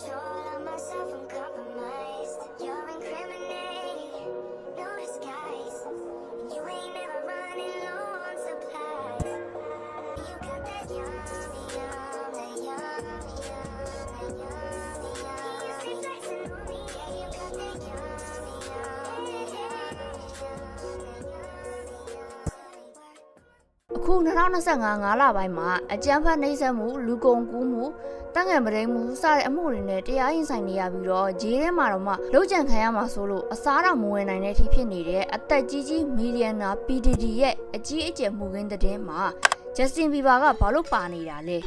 셔 အခု2025 5လပိုင်းမှာအကြမ်းဖက်နှိပ်စက်မှုလူကုန်ကူးမှုတန့်ငယ်မရိမှုစတဲ့အမှုတွေနဲ့တရားရင်ဆိုင်နေရပြီးတော့ဂျေးထဲမှာတော့မှလောက်ကြံခံရမှာဆိုလို့အစားတော်မဝင်နိုင်တဲ့အထိဖြစ်နေတဲ့အသက်ကြီးကြီးမီလီယံနာ PDD ရဲ့အကြီးအကျယ်မှုခင်းတဲ့တင်မှာ Justin Bieber ကဘာလို့ပါနေတာလဲ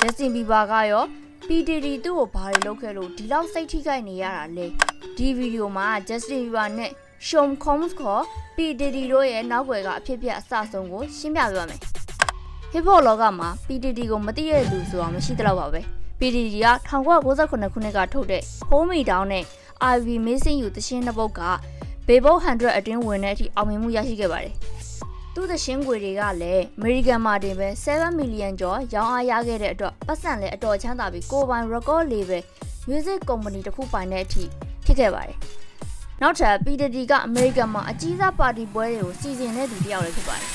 Justin Bieber ကရော PDD သူ့ကိုဘာတွေလုပ်ခဲ့လို့ဒီလောက်စိတ်ထိခိုက်နေရတာလဲဒီဗီဒီယိုမှာ Justin Bieber နဲ့ Sean Combs ခေါ် PDD တို့ရဲ့နောက်ွယ်ကအဖြစ်အပျက်အစအဆုံးကိုရှင်းပြပြမယ် hip hop လောကမှာ PDD ကိုမသိရတဲ့လူဆိုတာမရှိသလောက်ပါပဲ PDD က1998ခုနှစ်ကထုတ်တဲ့ Hold Me Down နဲ့ IV Missing You သရှင်နှစ်ပုတ်က Billboard 100အတွင်းဝင်တဲ့အထိအောင်မြင်မှုရရှိခဲ့ပါတယ်သူ့သရှင်ခွေတွေကလည်း American မှာတင်ပဲ7 million ကျော်ရောင်းအားရခဲ့တဲ့အတွက်ပတ်စံလည်းအတော်ချမ်းသာပြီးကိုယ်ပိုင် record label music company တစ်ခုပိုင်တဲ့အထိဖြစ်ခဲ့ပါတယ် နောက်ထပ် PDD က American မှာအကြီးစားပါတီပွဲတွေကိုစီစဉ်တဲ့သူတစ်ယောက်လည်းဖြစ်ပါတယ်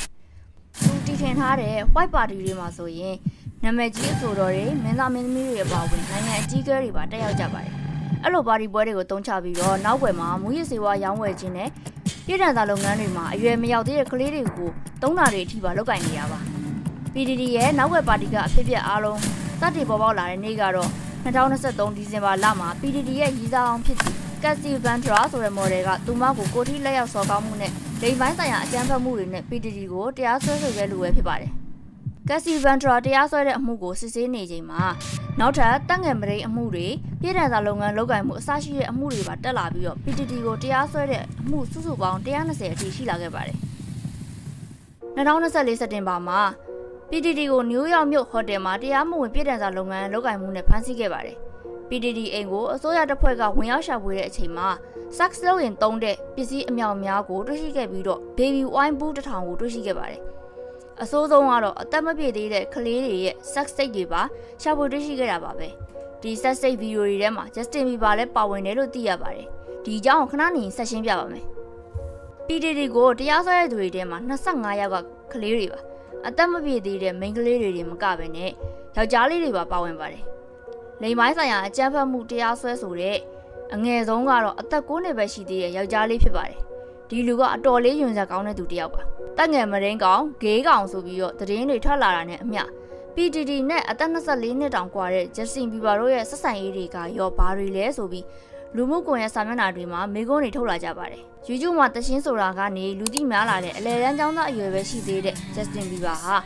သူတည်ထင်ထားတဲ့ white party တွေမှာဆိုရင်နာမည်ကြီးအဆိုတော်တွေမင်းသားမင်းသမီးတွေအပါအဝင်နိုင်ငံအကြီးအကဲတွေပါတက်ရောက်ကြပါတယ်။အဲ့လိုပါတီပွဲတွေကိုတုံးချပြီးတော့နောက်ွယ်မှာမူရစ်စေဝါရောင်းဝယ်ခြင်းနဲ့ပြည်ထန်သားလုပ်ငန်းတွေမှာအရွယ်မရောက်သေးတဲ့ကလေးတွေကိုတုံးတာတွေအထိပါလုပ်ကင်နေရပါ။ PDD ရဲ့နောက်ွယ်ပါတီကအဖြစ်အပျက်အားလုံးစတင်ပေါ်ပေါက်လာတဲ့နေ့ကတော့2023ဒီဇင်ဘာလမှာ PDD ရဲ့ရည်စားအောင်ဖြစ်သူ Cassie Ventura ဆိုတဲ့ model ကသူမကိုကိုထိလက်ရောက်စော်ကောင်းမှုနဲ့လိမ်ပိုင်းဆိုင်ရာအကြမ်းဖက်မှုတွေနဲ့ PDD ကိုတရားစွဲဆိုခဲ့လို့ပဲဖြစ်ပါတယ်။ Cassie Ventura တရားစွဲတဲ့အမှုကိုစစ်ဆေးနေချိန်မှာနောက်ထပ်တက်ငယ်မရိအမှုတွေပြည်ထန်စာလုပ်ငန်းလုပ်ကိုင်မှုအစရှိတဲ့အမှုတွေပါတက်လာပြီးတော့ PDD ကိုတရားစွဲတဲ့အမှုစုစုပေါင်း120အထိရှိလာခဲ့ပါတယ်။2024စက်တင်ဘာမှာ PDD ကိုနယူးယောက်မြို့ဟိုတယ်မှာတရားမဝင်ပြည်ထန်စာလုပ်ငန်းလုပ်ကိုင်မှုနဲ့ဖမ်းဆီးခဲ့ပါတယ်။ PDD အိမ်ကိုအစိုးရတပ်ဖွဲ့ကဝင်ရောက်ရှာဖွေတဲ့အချိန်မှာ sex လုပ်ရင်တုံးတဲ့ပစ္စည်းအမြောက်အများကိုတွေ့ရှိခဲ့ပြီးတော့ baby wine ဘူးတစ်ထောင်ကိုတွေ့ရှိခဲ့ပါတယ်။အဆိုးဆုံးကတော့အသက်မပြည့်သေးတဲ့ကလေးတွေရဲ့ sex tape တွေပါရှာဖွေတွေ့ရှိခဲ့တာပါပဲ။ဒီ sex tape ဗီဒီယိုတွေထဲမှာ Justin Bieber လည်းပါဝင်တယ်လို့သိရပါတယ်။ဒီအကြောင်းကိုခဏနေဆက်ရှင်းပြပါမယ်။ PDD ကိုတရားစွဲတဲ့သူတွေထဲမှာ25ယောက်ကကလေးတွေပါ။အသက်မပြည့်သေးတဲ့မိန်းကလေးတွေတွေမကဘဲနဲ့ယောက်ျားလေးတွေပါပါဝင်ပါတယ်။ လိမ်ပိုင်းဆိုင်ရာအကြမ်းဖက်မှုတရားစွဲဆိုတဲ့အငယ်ဆုံးကတော့အသက်9နှစ်ပဲရှိသေးတဲ့ယောက်ျားလေးဖြစ်ပါတယ်။ဒီလူကအတော်လေးယွန်စက်ကောင်းတဲ့သူတစ်ယောက်ပါ။တက်ငယ်မရင်းကောင်ဂေးကောင်ဆိုပြီးတော့တရင်တွေထွက်လာတာနဲ့အမျှ PDD နဲ့အသက်24နှစ်တောင်ကွာတဲ့ Justin Bieber တို့ရဲ့ဆက်ဆံရေးတွေကရောဘာတွေလဲဆိုပြီးလူမှုကွန်ရက်စာမျက်နှာတွေမှာမိကုန်းတွေထုတ်လာကြပါတယ်။ YouTube မှာတရှင်းဆိုတာကနေလူသိများလာတဲ့အလဲရန်ចောင်းသားအရွယ်ပဲရှိသေးတဲ့ Justin Bieber ဟာ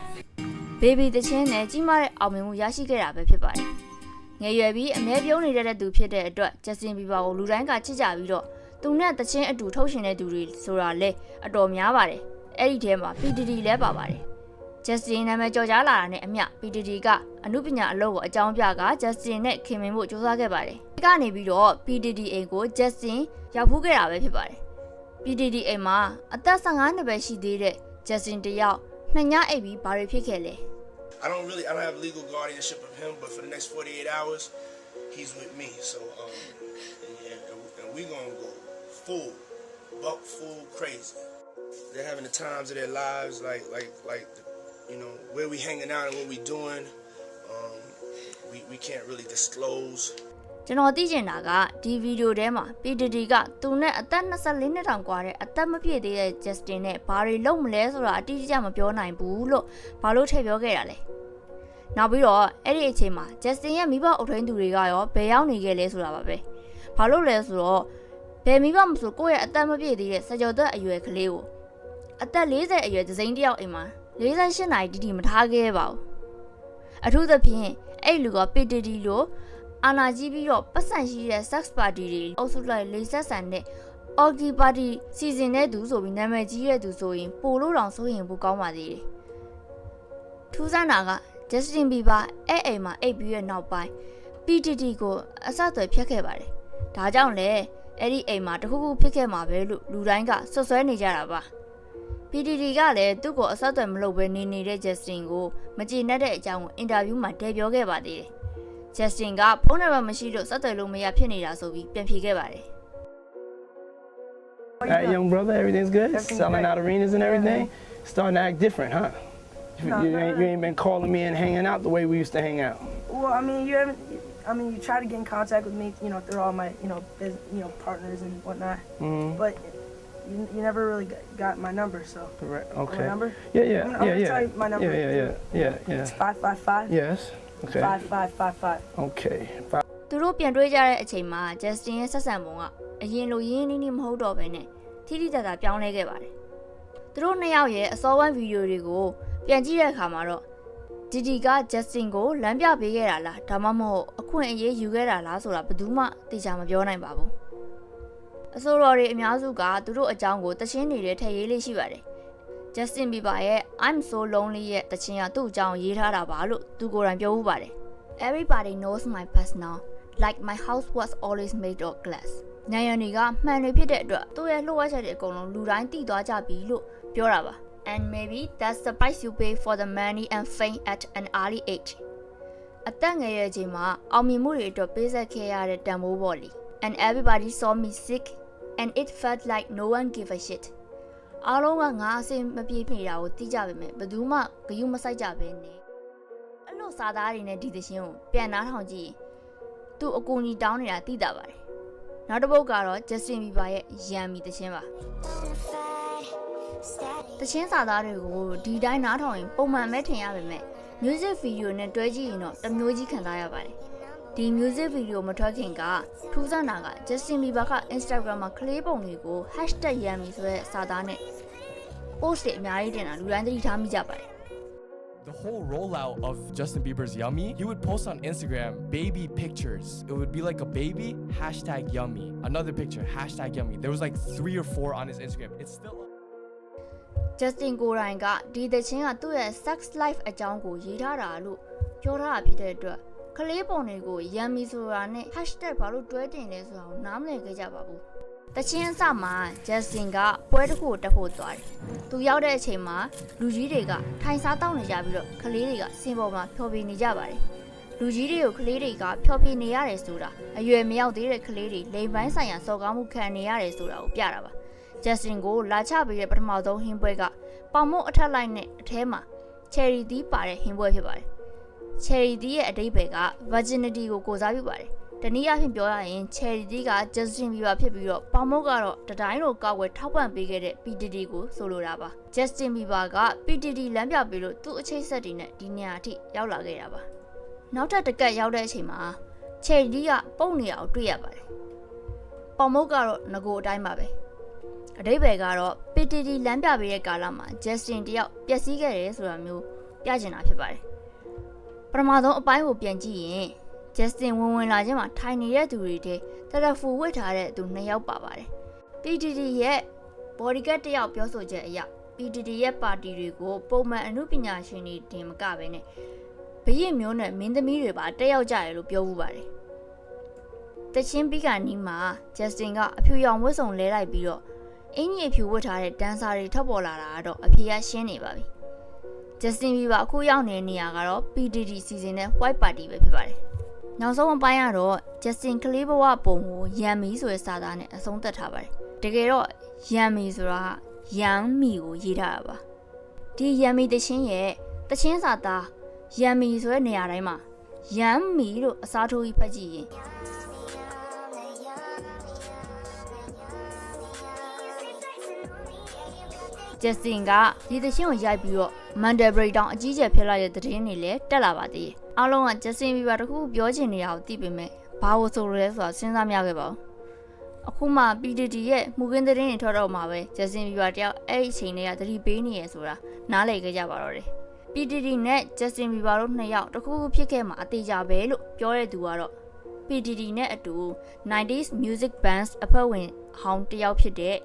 Baby တချင်းနဲ့ကြီးမားတဲ့အောင်မြင်မှုရရှိခဲ့တာပဲဖြစ်ပါတယ်။ ငယ်ရွယ်ပြီးအမဲပြုံးနေတဲ့သူဖြစ်တဲ့အတွက် Justin Bieber ကိုလူတိုင်းကချစ်ကြပြီးတော့သူနဲ့တချင်းအတူထုတ်ရှင်တဲ့သူတွေဆိုတာလဲအတော်များပါတယ်။အဲ့ဒီထဲမှာ PDD လဲပါပါတယ်။ Justin နာမည်ကြော်ကြားလာတာနဲ့အမျှ PDD ကအမှုပညာအလုပ်ကိုအကြောင်းပြက Justin နဲ့ခင်မင်ဖို့ကြိုးစားခဲ့ပါတယ်။ဒီကနေပြီးတော့ PDD အိမ်ကို Justin ရောက်ဖူးခဲ့တာပဲဖြစ်ပါတယ်။ PDD အိမ်မှာအသက်15နှစ်ပဲရှိသေးတဲ့ Justin တယောက်နှစ်ညအိပ်ပြီးဘာတွေဖြစ်ခဲ့လဲ I don't really, I don't have legal guardianship of him, but for the next 48 hours, he's with me. So, um, yeah, and, and we gonna go full, buck full crazy. They're having the times of their lives, like, like, like, you know, where we hanging out and what we doing. Um, we, we can't really disclose. ကျွန်တော်သိချင်တာကဒီဗီဒီယိုထဲမှာ PDD ကသူနဲ့အသက်24နှစ်တောင်กว่าတဲ့အသက်မပြည့်သေးတဲ့ Justin နဲ့ဘာတွေလုပ်မလဲဆိုတာအတိအကျမပြောနိုင်ဘူးလို့ဘာလို့ထည့်ပြောခဲ့တာလဲနောက်ပြီးတော့အဲ့ဒီအချိန်မှာ Justin ရဲ့မိဘအုပ်ထိန်းသူတွေကရောဘယ်ရောက်နေခဲ့လဲဆိုတာပါပဲဘာလို့လဲဆိုတော့ဘယ်မိဘမဆိုကိုယ့်ရဲ့အသက်မပြည့်သေးတဲ့စကြောသက်အရွယ်ကလေးကိုအသက်40အရွယ်ဒဇိန်တယောက်အိမ်မှာ48နာရီတီတီမထားခဲ့ပါဘူးအထူးသဖြင့်အဲ့လူက PDD လို့ အာနာကြီးပြီးတော့ပတ်စံရှိတဲ့ sex party တွေအုပ်စုလိုက်လိဆက်ဆန်တဲ့ Orgy party စီစဉ်တဲ့သူဆိုပြီးနာမည်ကြီးတဲ့သူဆိုရင်ပိုလို့တောင်စိုးရင်ပိုကောင်းပါသေးတယ်။ထူးဆန်းတာက Justin Bieber အဲ့အိမ်မှာအိပ်ပြီးရဲ့နောက်ပိုင်း PDD ကိုအဆက်အသွယ်ဖြတ်ခဲ့ပါတယ်။ဒါကြောင့်လေအဲ့ဒီအိမ်မှာတခုခုဖြစ်ခဲ့မှာပဲလို့လူတိုင်းကဆွဆွဲနေကြတာပါ။ PDD ကလည်းသူ့ကိုအဆက်အသွယ်မလုပ်ဘဲနေနေတဲ့ Justin ကိုမကြည်နပ်တဲ့အကြောင်းကိုအင်တာဗျူးမှာတည်ပြောခဲ့ပါသေးတယ်။ Justin ကဖုန်းနံပါတ်မရှိလို့ဆက်သွယ်လို့မရဖြစ်နေတာဆိုပြီးပြန်ဖြေခဲ့ပါတယ် That young brother, everything's good. Everything's Selling great. out arenas and everything. Starting to act different, huh? You, No, you no, ain't, no. you ain't been calling me and hanging out the way we used to hang out. Well, I mean, you haven't. I mean, you try to get in contact with me, you know, through all my, you know, biz, you know, partners and whatnot. Mhm. But you, you never really got, got my number, so. Correct. My Okay. number? Yeah, yeah, I'm- I'm yeah, gonna yeah. tell you my number. Yeah, yeah, yeah, yeah, It's yeah. five five five. Yes. Okay. Five five five five. Okay. Five. သူတို့ပြန်တွေ့ကြတဲ့အချိန်မှာ Justin ရဲ့ဆက်ဆံပုံကအရင်လိုရင်းနှီးနှီးမဟုတ်တော့ဘဲနဲ့ထိထိတတ်တာပြောင်းလဲခဲ့ပါတယ်။သူတို့နှစ်ယောက်ရဲ့အစောပိုင်းဗီဒီယိုတွေကိုပြန်ကြည့်တဲ့အခါမှာတော့ Diddy က Justin ကိုလမ်းပြပေးခဲ့တာလားဒါမှမဟုတ်အခွင့်အရေးယူခဲ့တာလားဆိုတာဘယ်သူမှသိချာမပြောနိုင်ပါဘူး။အဆိုတော်တွေအများစုကသူတို့အကြောင်းကိုတချင်းနေတဲ့ထည့်ရေးလေးရှိပါတယ်။ Justin Bieber ရဲ့ I'm so lonely ရဲ့တချင်းကသူ့အကြောင်းရေးထားတာပါလို့သူကိုယ်တိုင်ပြောဦးပါတယ်။ Everybody knows my past now like my house was always made of glass ညံရံတွေကမှန်တွေဖြစ်တဲ့အတွက်သူ့ရဲ့လှုပ်ဝက်ချက်တွေအကုန်လုံးလူတိုင်းသိသွားကြပြီလို့ပြောတာပါ and maybe that's the price you pay for the money and fame at an early age အသက်ငယ်ရဲ့အချိန်မှာအောင်မြင်မှုတွေအတွက်ပေးဆက်ခဲ့ရတဲ့တန်ဖိုးပေါ့လေ and everybody saw me sick and it felt like no one gave a shit အားလုံးကငါအဆင်မပြေနေတာကိုသိကြပေမဲ့ဘယ်သူမှဂယုမစိုက်ကြပဲနဲ့အဲ့လိုစာသားတွေနဲ့ဒီသရှင်ကိုပြန်နားထောင်ကြည့်ရင်သူအကူအညီတောင်းနေတာသိတာပါတယ်နောက်တစ်ပုတ်ကတော့ Justin Bieber ရဲ့ရန်မီသရှင်ပါ Bonafide static. တချင်းစာသားတွေကိုဒီတိုင်းနားထောင်ရင်ပုံမှန်ပဲထင်ရပါမယ် music video နဲ့တွဲကြည့်ရင်တော့တစ်မျိုးကြီးခံစားရပါတယ် ဒီ music video မထွက်ခင်ကထူးဆန်းတာက Justin Bieber က Instagram မှာကလေးပုံတွေကို #yummy ဆိုတဲ့စာသားနဲ့ post တွေအများကြီးတင်တာလူတိုင်းသတိထားမိကြပါတယ် The whole rollout of Justin Bieber's Yummy, he would post on Instagram baby pictures. It would be like a baby, hashtag yummy. Another picture, hashtag yummy. There was like three or four on his Instagram. It's still up. Justin ကိုယ်တိုင်ကဒီသချင်းကသူ့ရဲ့ sex life အကြောင်းကိုရေးထားတာလို့ပြောထားတာဖြစ်တဲ့အတွက် ကလေးပုံတွေကို yummy ဆိုတာနဲ့ hashtag ဘာလို့တွဲတင်လဲဆိုတာကိုနားမလည်ခဲ့ကြပါဘူး။တချင်းအစမှာ Justin ကပွဲတစ်ခုကိုတက်ဖို့သွားတယ်။သူရောက်တဲ့အချိန်မှာလူကြီးတွေကထိုင်စားတောင်းနေကြပြီးတော့ကလေးတွေကစင်ပေါ်မှာဖျော်ဖြေနေကြပါတယ်။လူကြီးတွေကိုကလေးတွေကဖျော်ဖြေနေရတယ်ဆိုတာအရွယ်မရောက်သေးတဲ့ကလေးတွေလိမ်ပိုင်းဆိုင်ရာစော်ကားမှုခံနေရတယ်ဆိုတာကိုပြတာပါ။ Justin ကိုလာချပေးတဲ့ပထမဆုံးဟင်းပွဲကပေါင်မုတ်အထက်လိုက်နဲ့အထဲမှာ cherry သီးပါတဲ့ဟင်းပွဲဖြစ်ပါတယ်။ cherry သီးရဲ့အတိတ်ပဲက virginity ကိုကိုစားပြုပါတယ်။တနည်းအားဖြင့်ပြောရရင် cherry သီးက Justin Bieber ဖြစ်ပြီးတော့ပေါင်မုတ်ကတော့တတိုင်းလိုကောက်ွယ်ထောက်ပံ့ပေးခဲ့တဲ့ PDD ကိုဆိုလိုတာပါ။ Justin Bieber က PDD လမ်းပြပေးလို့သူ့အချိတ်ဆက်တွေနဲ့ဒီနေရာအထိရောက်လာခဲ့တာပါ။နောက်ထပ်တစ်ကက်ရောက်တဲ့အချိန်မှာ cherry သီးကပုံနေတာကိုတွေ့ရပါတယ်။ပေါင်မုတ်ကတော့ငကိုအတိုင်းပါပဲ။အတိတ်ပဲကတော့ PTT လမ်းပြပေးတဲ့ကာလမှာ Justin တယောက်ပျက်စီးခဲ့တယ်ဆိုတာမျိုးပြချင်တာဖြစ်ပါတယ်။ ပထမဆုံးအပိုင်းကိုပြန်ကြည့်ရင် Justin ဝင်ဝင်လာခြင်းမှာထိုင်နေတဲ့သူတွေတဲ့တရဖူဝစ်ထားတဲ့သူနှစ်ယောက်ပါပါတယ်။ PTT ရဲ့ bodyguard တယောက်ပြောဆိုချက်အရ PTT ရဲ့ပါတီတွေကိုပုံမှန်အမှုပညာရှင်တွေတင်မကပဲနဲ့ဘရင်မျိုးနဲ့မင်းသမီးတွေပါတက်ရောက်ကြတယ်လို့ပြောမှုပါတယ်။တချင်းပြီးကနီးမှာ Justin ကအဖြူရောင်ဝတ်စုံလဲလိုက်ပြီးတော့အင်ကြီးအဖြူဝတ်ထားတဲ့ဒန်ဆာတွေထွက်ပေါ်လာတာကတော့အဖေကရှင်းနေပါပြီ။ Justin Bieber အခုရောက်နေတဲ့နေရာကတော့ PDD စီစဉ်တဲ့ White Party ပဲဖြစ်ပါတယ်။နောက်ဆုံးအပိုင်းကတော့ Justin ကလေးဘဝပုံကိုရန်မီဆိုတဲ့စာသားနဲ့အဆုံးသတ်ထားပါတယ်။တကယ်တော့ရန်မီဆိုတာရန်မီကိုရေးထားတာပါ။ဒီရန်မီတချင်းရဲ့တချင်းစာသားရန်မီဆိုတဲ့နေရာတိုင်းမှာရန်မီလို့အစားထိုးပြီးဖတ်ကြည့်ရင် Justin ကဒီသချင်းကိုရိုက်ပြီးတော့ Mandel Breakdown အကြီးကျယ်ဖြစ်လာတဲ့သတင်းတွေလည်းတက်လာပါသေးတယ်။အားလုံးက Justin Bieber တခုခုပြောချင်နေတာကိုသိပေမဲ့ဘာလို့ဆိုရဲဆိုတာစဉ်းစားမရခဲ့ပါဘူး။အခုမှ PDD ရဲ့မှုကင်းသတင်းတွေထွက်တော့မှပဲ Justin Bieber တယောက်အဲ့ဒီအချိန်တွေကသတိပေးနေရဆိုတာနားလည်ခဲ့ကြပါတော့တယ်။ PDD နဲ့ Justin Bieber တို့နှစ်ယောက်တခုခုဖြစ်ခဲ့မှာအသေးကြပဲလို့ပြောတဲ့သူကတော့ PDD နဲ့အတူ 90s music bands အဖွဲ့ဝင်ဟောင်းတစ်ယောက်ဖြစ်တဲ့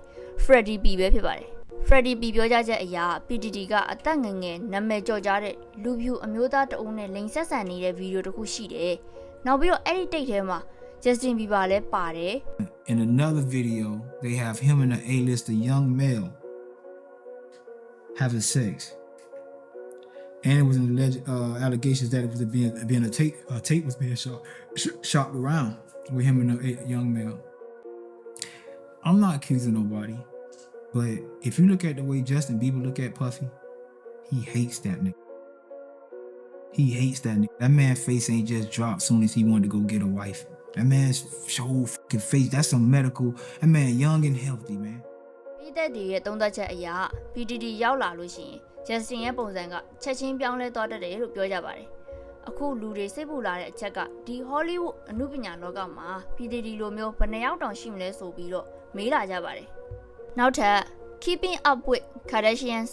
Freddie B ပဲဖြစ်ပါတယ်။ Freddie B ပြောကြချက်အရာ PDD ကအသက်ငယ်ငယ်နာမည်ကျော်ကြားတဲ့လူဖြူအမျိုးသားတအုပ်နဲ့လိန်ဆက်ဆန်နေတဲ့ဗီဒီယိုတစ်ခုရှိတယ်။နောက်ပြီးတော့အဲ့ဒီတိတ်ထဲမှာ Justin Bieber လည်းပါတယ်။ In another video, they have him and an A-lister young male having sex. and it was an alleged uh, allegations that it was being being a tape a tape was being shot sh- shopped around with him and a, a young male. I'm not accusing nobody, But if you look at the way Justin Bieber look at Puffy, he hates that nigga. He hates that nigga. That man face ain't just dropped soon as he wanted to go get a wife. That man's whole fucking face, that's some medical. That man young and healthy, man. ပြည်သက်တွေရဲ့သုံးသပ်ချက်အရ PDD ရောက်လာလို့ရှိရင် Justin ရဲ့ပုံစံကချက်ချင်းပြောင်းလဲသွားတတ်တယ်လို့ပြောကြပါတယ်။အခုလူတွေစိတ်ပူလာတဲ့အချက်ကဒီ Hollywood အမှုပညာလောကမှာ PDD လိုမျိုးဘယ်နှယောက်တောင်ရှိမလဲဆိုပြီးတော့မေးလာကြပါတယ်။ နောက်ထပ် Keeping Up with Kardashians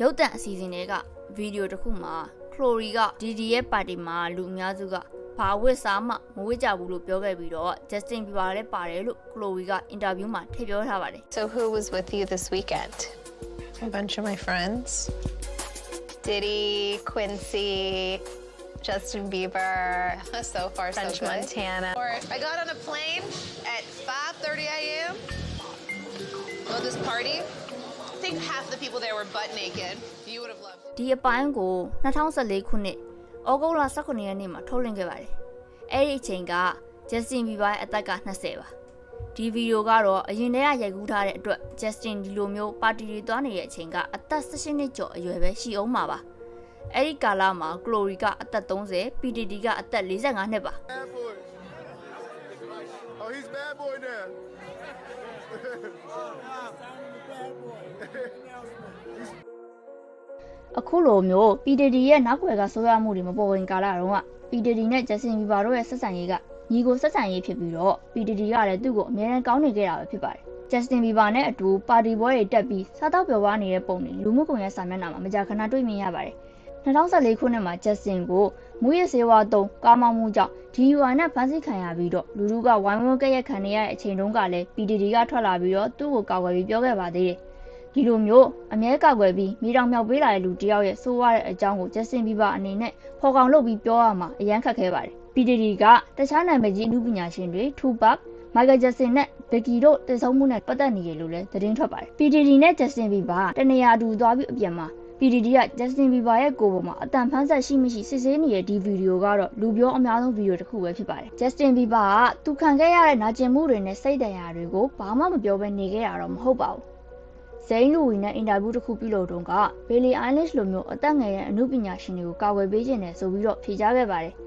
ရုပ်သံအစီအစဉ်တွေကဗီဒီယိုတစ်ခုမှာ Chloe က Diddy ရဲ့ပါတီမှာလူအများစုကဘာဝစ်စားမှမဝစ်ကြဘူးလို့ပြောခဲ့ပြီးတော့ Justin Bieber လည်းပါတယ်လို့ Chloe ကအင်တာဗျူးမှာထည့်ပြောထားပါတယ် So who was with you this weekend? A bunch of my friends. Diddy, Quincy, Justin Bieber, So far, French so good. Montana. Or I got on a plane at 5:30 a.m. Go to this party. I think half the people there were butt naked. You would have loved it. ဒီအပိုင်းကို2014ခုနှစ်ဩဂုတ်လ18ရက်နေ့မှာထုတ်လွှင့်ခဲ့ပါတယ်။အဲ့ဒီအချိန်က Justin Bieber ရဲ့အသက်က20ပါ။ဒီဗီဒီယိုကတော့အရင်တည်းကရိုက်ကူးထားတဲ့အတွက် Justin ဒီလိုမျိုးပါတီတွေသွားနေတဲ့အချိန်ကအသက်18နှစ်ကျော်အရွယ်ပဲရှိအောင်ပါပါ။အဲ့ဒီကာလမှာ Chloe ကအသက်30 PDD ကအသက်45နှစ်ပါ Bad boy. Oh, he's bad boy now. အခုလိုမျိုး PDD ရဲ့နောက်ွယ်ကဆိုးရမှုတွေမပေါ်ဝင်ကာလတုန်းက PDD နဲ့ Justin Bieber တို့ရဲ့ဆက်ဆံရေးကညီကိုဆက်ဆံရေးဖြစ်ပြီးတော့ PDD ကလည်းသူ့ကိုအမြဲတမ်းကောင်းနေခဲ့တာပဲဖြစ်ပါတယ်။ Justin Bieber နဲ့အတူပါတီပွဲတွေတက်ပြီးစားတော့ပျော်ပါနေတဲ့ပုံတွေလူမှုကွန်ရက်စာမျက်နှာမှာမကြာခဏတွေ့မြင်ရပါတယ်။ 2014ခုနှစ်မှာ Justin ကိုမူရစေဝါတုံးကားမောင်းမှုကြောင့် DUI နဲ့ဖမ်းဆီးခံရပြီးတော့လူလူကဝိုင်းဝန်းကဲ့ရဲ့ခံနေရတဲ့အချိန်တုန်းကလည်း PDD ကထွက်လာပြီးတော့သူ့ကိုကာကွယ်ပြီးပြောခဲ့ပါသေးတယ်။ဒီလိုမျိုးအမြဲကောက်ွယ်ပြီးမိတောင်မြောက်ပေးလာတဲ့လူတစ်ယောက်ရဲ့ဆိုးရတဲ့အကြောင်းကို Justin Bieber အနေနဲ့ဖော်ကောင်လုပ်ပြီးပြောရမှာအရန်ခက်ခဲပါတယ်။ PDD ကတခြားနာမည်ကြီးအမှုပညာရှင်တွေ Tupac, Michael Jackson နဲ့ Becky တို့တည်ဆုံမှုနဲ့ပတ်သက်နေရလို့လည်းသတင်းထွက်ပါတယ်။ PDD နဲ့ Justin Bieber တနေရာအတူသွားပြီးအပြန်မှာ PDD က Justin Bieber ရဲ့ကိုယ်ပေါ်မှာအတန်ဖန်းဆက်ရှိမရှိစစ်ဆေးနေတဲ့ဒီဗီဒီယိုကတော့လူပြောအများဆုံးဗီဒီယိုတစ်ခုပဲဖြစ်ပါတယ်။ Justin Bieber ကသူခံခဲ့ရတဲ့နာကျင်မှုတွေနဲ့စိတ်ဒဏ်ရာတွေကိုဘာမှမပြောဘဲနေခဲ့တာတော့မဟုတ်ပါဘူး။ဇိန်းလူဝီနဲ့အင်တာဗျူးတစ်ခုပြုလုပ်တုန်းကဘေလီအိုင်းလစ်လိုမျိုးအသက်ငယ်တဲ့အမှုပညာရှင်တွေကိုကာကွယ်ပေးခြင်းနဲ့ဆိုပြီးတော့ဖြေကြားခဲ့ပါတယ်။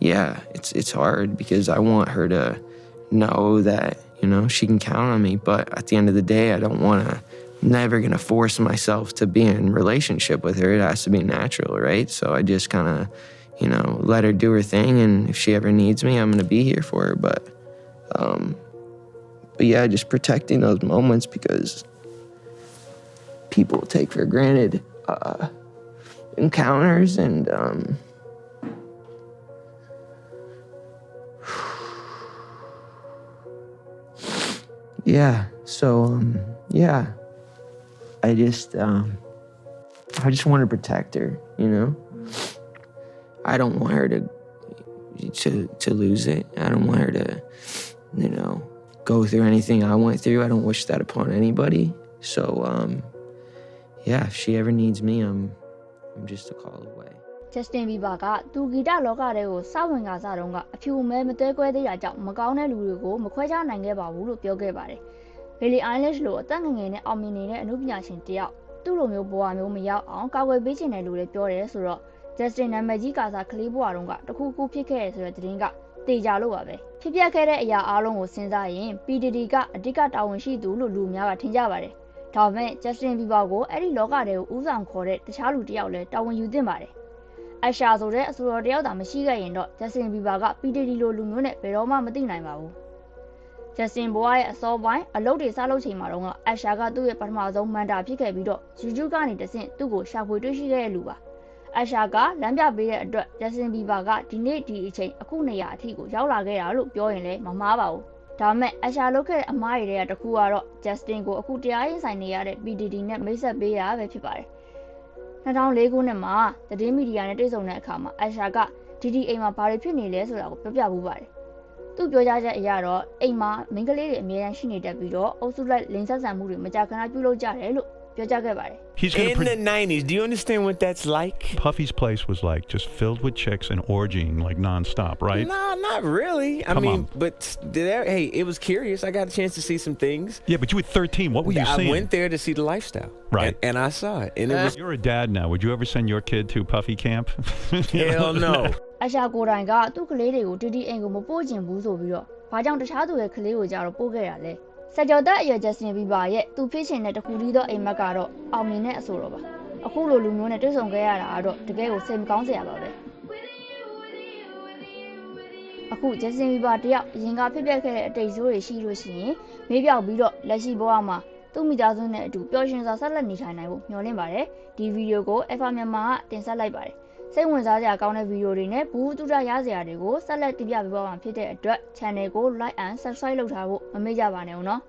yeah, it's it's hard because I want her to know that, you know, she can count on me, but at the end of the day I don't wanna never gonna force myself to be in relationship with her. It has to be natural, right? So I just kinda you know, let her do her thing, and if she ever needs me, I'm gonna be here for her. But, um, but yeah, just protecting those moments because people take for granted uh, encounters and um, yeah. So um, yeah, I just um, I just want to protect her, you know. I don't want her to to to lose it. I don't want her to, you know, go through anything I went through. I don't wish that upon anybody. So um yeah, if she ever needs me, I'm I'm just a call away. Justin Bieber ကသူဂီတလောကတွေကိုစဝင်ကစားတော့ကအဖြူမဲမတဲကွဲသေးတာကြောင့်မကောင်းတဲ့လူတွေကိုမခွဲခြားနိုင်ခဲ့ပါဘူးလို့ပြောခဲ့ပါတယ်။ Billie Eilish လိုအသက်ငယ်ငယ်နဲ့အောင်မြင်နေတဲ့အမှုပညာရှင်တယောက်သူ့လိုမျိုးဘဝမျိုးမရောက်အောင်ကာကွယ်ပေးခြင်းတယ်လို့လည်းပြောတယ်ဆိုတော့ Justin နာမည်ကြီးကာစားကလေးဘဝတုန်းကတခုခုဖြစ်ခဲ့ရဆိုတဲ့သတင်းကတေချာလို့ပါပဲဖြစ်ပျက်ခဲ့တဲ့အရာအလုံးကိုစဉ်းစားရင် PDD ကအဓိကတာဝန်ရှိသူလို့လူအများကထင်ကြပါတယ်ဒါပေမဲ့ Justin Bieber ကိုအဲ့ဒီလောကတွေကိုဥဆောင်ခေါ်တဲ့တခြားလူတစ်ယောက်လည်းတာဝန်ယူသင့်ပါတယ် အရှာဆိုတဲ့အဆိုတော်တယောက်သာမရှိခဲ့ရင်တော့ Justin Bieber က PDD လိုလူမျိုးနဲ့ဘယ်တော့မှမသိနိုင်ပါဘူး Justin ဘွားရဲ့အစောပိုင်းအလုပ်တွေစလုပ်ချိန်မှာတော့အရှာကသူ့ရဲ့ပထမဆုံးမန်တာဖြစ်ခဲ့ပြီးတော့ YouTube ကနေတဆင့်သူ့ကိုရှာဖွေတွေ့ရှိခဲ့တဲ့လူပါအရှာကလမ်းပြပေးတဲ့အတွက် Justin Bieber ကဒီနေ့ဒီအချိန်အခုနေရာအထိကိုရောက်လာခဲ့တာလို့ပြောရင်လည်းမမှားပါဘူးဒါပေမဲ့အရှာလုပ်ခဲ့တဲ့အမားတွေကတခုကတော့ Justin ကိုအခုတရားရင်ဆိုင်နေရတဲ့ PDD နဲ့မိတ်ဆက်ပေးရတာပဲဖြစ်ပါတယ် 2004ခုနှစ်မှာသတင်းမီဒီယာနဲ့တွေ့ဆုံတဲ့အခါမှာအရှာကဒီဒီအိမ်မှာဘာတွေဖြစ်နေလဲဆိုတာကိုပြောပြမှုပါတယ်သူပြောကြားချက်အရတော့အိမ်မှာမိန်းကလေးတွေအများကြီးရှိနေတတ်ပြီးတော့အုပ်စုလိုက်လိန်ဆက်ဆံမှုတွေမကြာခဏပြုလုပ်ကြတယ်လို့ ပြောကြားခဲ့ပါတယ် He's gonna In pre- the 90s, do you understand what that's like? Puffy's place was like just filled with chicks and orgying like nonstop, right? Nah, not really. I Come mean, on. but s- there, hey, it was curious. I got a chance to see some things. Yeah, but you were 13. What were you I seeing? went there to see the lifestyle. Right. And, and I saw it. And it was You're a dad now. Would you ever send your kid to Puffy camp? hell no. အရှာကိုယ်တိုင်ကသူ့ကလေးတွေကိုတီတီအိမ်ကိုမပို့ချင်ဘူးဆိုပြီးတော့ဘာကြောင့်တခြားသူရဲ့ကလေးကိုကြတော့ပို့ခဲ့တာလဲ စကြောသက်အရွယ်ဂျက်စင်ဘီဘာရဲ့သူဖြစ်ချင်တဲ့တခုတည်းသောအိမ်မက်ကတော့အောင်မြင်တဲ့အဆိုတော့ပါအခုလိုလူမျိုးနဲ့တွေ့ဆုံခဲ့ရတာကတော့တကယ်ကိုစိတ်မကောင်းစရာပါပဲအခုဂျက်စင်ဘီဘာတယောက်အရင်ကဖြစ်ပျက်ခဲ့တဲ့အတိတ်ဆိုးတွေရှိလို့ရှိရင်မေးပြောက်ပြီးတော့လက်ရှိဘဝမှာသူ့မိသားစုနဲ့အတူပျော်ရွှင်စွာဆက်လက်နေထိုင်နိုင်ဖို့မျှော်လင့်ပါတယ်ဒီဗီဒီယိုကို Alpha မြန်မာကတင်ဆက်လိုက်ပါတယ် စိတ်ဝင်စားစရာကောင်းတဲ့ဗီဒီယိုတွေနဲ့ဘူးတူတာရစရာတွေကိုဆက်လက်တင်ပြပေးပါမှာဖြစ်တဲ့အတွက် channel ကို like and subscribe လုပ်ထားဖို့မမေ့ကြပါနဲ့ဦးနော်